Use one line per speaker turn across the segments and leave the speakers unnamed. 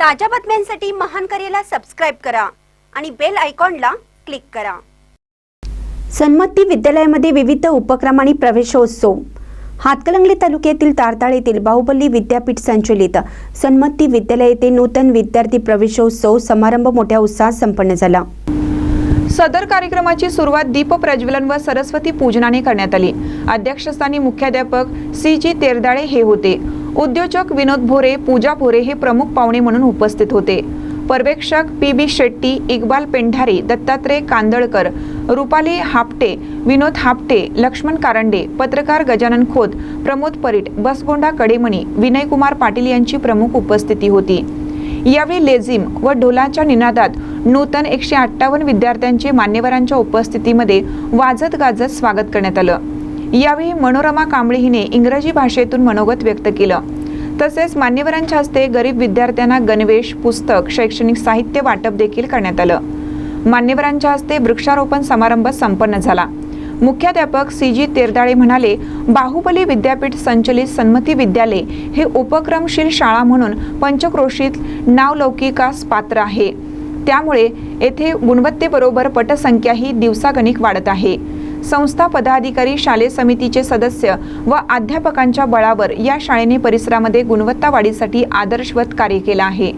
ताज्या बातम्यांसाठी महान करेला सबस्क्राईब करा आणि बेल आयकॉनला क्लिक करा. सन्मती विद्यालयामध्ये विविध उपक्रम आणि प्रवेशोत्सव. हातकलंगले तालुक्यातील तारताळ येथील बाहुबली विद्यापीठ संचलित सन्मती विद्यालय येथे नूतन विद्यार्थी प्रवेशोत्सव समारंभ मोठ्या उत्साहात संपन्न झाला.
सदर कार्यक्रमाची सुरुवात दीप प्रज्वलन व सरस्वती पूजनाने करण्यात आली. अध्यक्षस्थानी मुख्याध्यापक सी जी तेरदाळे हे होते. उद्योजक विनोद भोरे पूजा भोरे हे प्रमुख पाहुणे म्हणून उपस्थित होते. पर्यवेक्षक पी बी शेट्टी इक्बाल पेंढारी दत्तात्रय कांदळकर रुपाली हापटे विनोद हापटे लक्ष्मण कारंडे पत्रकार गजानन खोत प्रमोद परीट बसगोंडा कडेमणी विनयकुमार पाटील यांची प्रमुख उपस्थिती होती. यावेळी लेझिम व ढोलाच्या निनादात नूतन एकशे अठ्ठावन्न विद्यार्थ्यांचे मान्यवरांच्या उपस्थितीमध्ये वाजत गाजत स्वागत करण्यात आलं. यावेळी मनोरमा कांबळे हिने इंग्रजी भाषेतून मनोगत व्यक्त केलं. तसेच मान्यवरांच्या हस्ते गरीब विद्यार्थ्यांना गणवेश पुस्तक शैक्षणिक साहित्य वाटप देखील करण्यात आलं. मान्यवरांच्या हस्ते वृक्षारोपण समारंभ संपन्न झाला. मुख्याध्यापक सी जी तेरदाळे म्हणाले बाहुबली विद्यापीठ संचलित सन्मती विद्यालय हे उपक्रमशील शाळा म्हणून पंचक्रोशीत नावलौकिकास पात्र आहे. त्यामुळे येथे गुणवत्तेबरोबर पटसंख्याही दिवसागणिक वाढत आहे. संस्था पदाधिकारी शालेय समितीचे सदस्य व अध्यापकांच्या बळावर या शाळेने परिसरामध्ये गुणवत्ता वाढीसाठी आदर्शवत कार्य केलं आहे.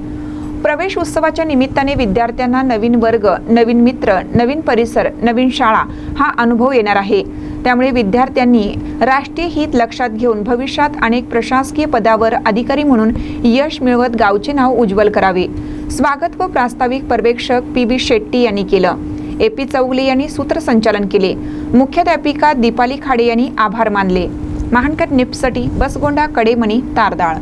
प्रवेश उत्सवाच्या निमित्ताने विद्यार्थ्यांना नवीन वर्ग नवीन मित्र नवीन परिसर नवीन शाळा हा अनुभव येणार आहे. त्यामुळे विद्यार्थ्यांनी राष्ट्रीय हित लक्षात घेऊन भविष्यात अनेक प्रशासकीय पदावर अधिकारी म्हणून यश मिळवत गावचे नाव उज्ज्वल करावे. स्वागत व प्रास्ताविक पर्यवेक्षक पी बी शेट्टी यांनी केलं. ए पी चौगले यांनी सूत्रसंचालन केले. मुख्याध्यापिका दीपाली खाडे यांनी आभार मानले. महानकट निपसटी बसगोंडा कडेमणी तारदाळ.